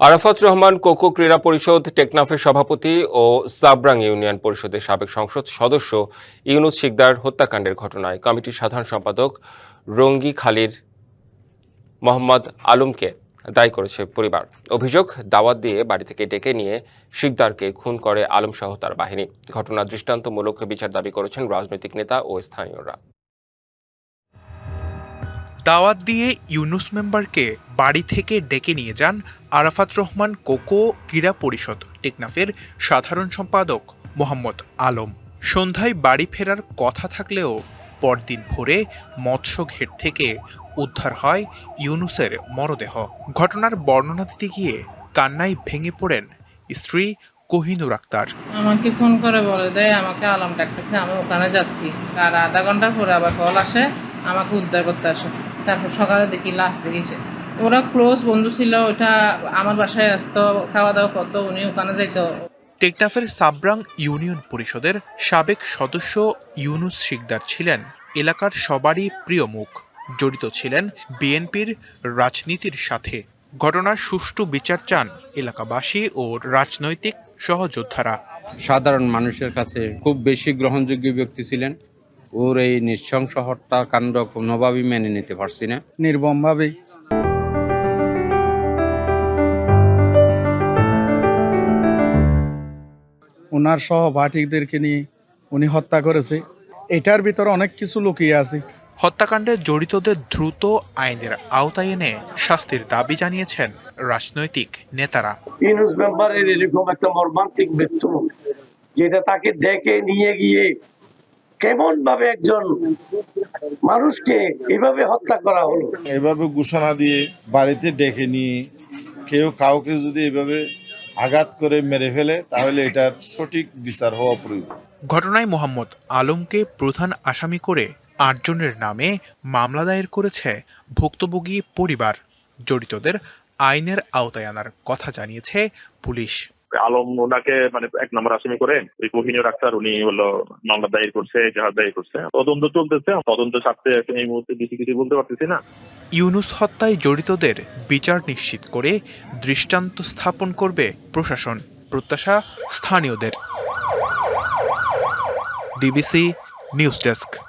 Arafat Rahman cocoa ক্রীড়া পরিষদ, টেকনাফের সভাপতি ও সাবরাং ইউনিয়ন পরিষদের সাবেক সংসদ সদস্য ইউনুস শিকদার হত্যাকাণ্ডের ঘটনায় কমিটির সাধারণ সম্পাদক রঙ্গি খালির মোহাম্মদ আলমকে দায়ী করেছে পরিবার। অভিযোগ, দাওয়াত দিয়ে বাড়ি থেকে ডেকে নিয়ে শিকদারকে খুন করে আলম সহ তার বাহিনী। ঘটনা দৃষ্টান্তমূলক বিচার দাবি করেছেন রাজনৈতিক নেতা ও স্থানীয়রা। দাওয়াত দিয়ে ইউনুস মেম্বারকে বাড়ি থেকে ডেকে নিয়ে যান আরাফাত রহমান কোকো ক্রীড়া পরিষদ, টেকনাফের সাধারণ সম্পাদক মোহাম্মদ আলম। সন্ধ্যায় বাড়ি ফেরার কথা থাকলেও পরদিন ভোরে মৎস্য ঘেট থেকে উদ্ধার হয় ইউনুসের মরদেহ। ঘটনার বর্ণনা দিতে গিয়ে কান্নায় ভেঙে পড়েন স্ত্রী কোহিনুর আক্তার। আমাকে ফোন করে বলে দেয় আমাকে আলম ডাকতেছে, আমি ওখানে যাচ্ছি। আর আধা ঘণ্টার পরে আবার কল আসে, আমাকে উদ্ধার করতে আসে। তারপর সকালে দেখি লাশ দেখিছে ওরা ক্লোজ বন্ধু ছিল ওটা আমার বাসায় আসতো খাওয়া দাওয়া করতো উনি ওখানে যাইতো। টেকনাফের সাবরাং ইউনিয়ন পরিষদের সাবেক সদস্য ইউনুস শিকদার ছিলেন। এলাকার সবারই প্রিয় মুখ। জড়িত ছিলেন বিএনপির রাজনীতির সাথে। ঘটনার সুষ্ঠু বিচার চান এলাকাবাসী ও রাজনৈতিক সহযোদ্ধারা। সাধারণ মানুষের কাছে খুব বেশি গ্রহণযোগ্য ব্যক্তি ছিলেন। ওর এই নৃশংস হত্যাকাণ্ড কোনোভাবেই মেনে নিতে পারছি না। নির্মমভাবেই ওনার সহপাঠীদেরকে নিয়ে উনি হত্যা করেছে। এটার ভিতরে অনেক কিছু লুকিয়ে আছে। হত্যাকাণ্ডে জড়িতদের দ্রুত আইনের আওতায় এনে শাস্তির দাবি জানিয়েছেন রাজনৈতিক নেতারা। ইউনুস মেম্বারের এরকম একটা মর্মান্তিক মৃত্যু যেটা তাকে ডেকে নিয়ে গিয়ে কেমন ভাবে একজন মানুষকে এভাবে হত্যা করা হলো? এভাবে ঘোষণা দিয়ে বাড়িতে ডেকে নিয়ে কেউ কাউকে যদি এভাবে আঘাত করে মেরে ফেলে তাহলে এটার সঠিক বিচার হওয়া প্রয়োজন। ঘটনায় মোহাম্মদ আলমকে প্রধান আসামি করে আটজনের নামে মামলা দায়ের করেছে ভুক্তভোগী পরিবার। জড়িতদের আইনের আওতায় আনার কথা জানিয়েছে পুলিশ। আলম ওনাকে মানে এক নম্বর আসামি করে ওই কোহিনীয় ডাক্তার, উনি হলো মামলা দায়ের করছে, জাহাজ দায়ের করছে। তদন্ত চলতেছে, তদন্ত এখন এই মুহূর্তে বেশি কিছু বলতে পারতেছি না। ইউনুস হত্যায় জড়িতদের বিচার নিশ্চিত করে দৃষ্টান্ত স্থাপন করবে প্রশাসন। প্রত্যাশা স্থানীয়দের। DBC news desk.